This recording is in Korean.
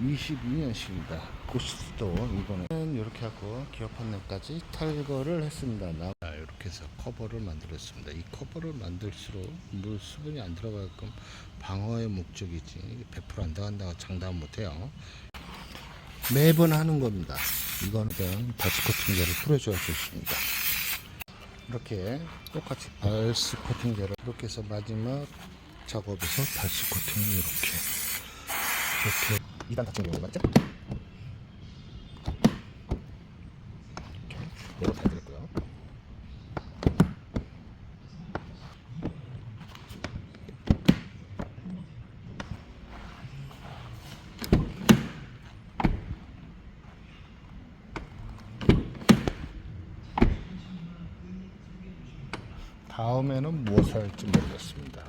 22년식입니다. 고스도 이거는 이렇게 하고 기어 판넬까지 탈거를 했습니다. 나 자, 이렇게 해서 커버를 만들었습니다. 이 커버를 만들수록 물 수분이 안 들어가게끔 방어의 목적이지 100%안 들어간다고 장담 못해요. 매번 하는 겁니다. 이거는 바스 코팅제를 뿌려줘야 좋습니다. 이렇게 똑같이 발스 코팅제를 이렇게 해서 마지막 작업에서 발스 코팅을 이렇게 이렇게 2단 닫힌 경우 맞죠? 이거 잘 들었고요. 다음에는 무엇을 할지 모르겠습니다.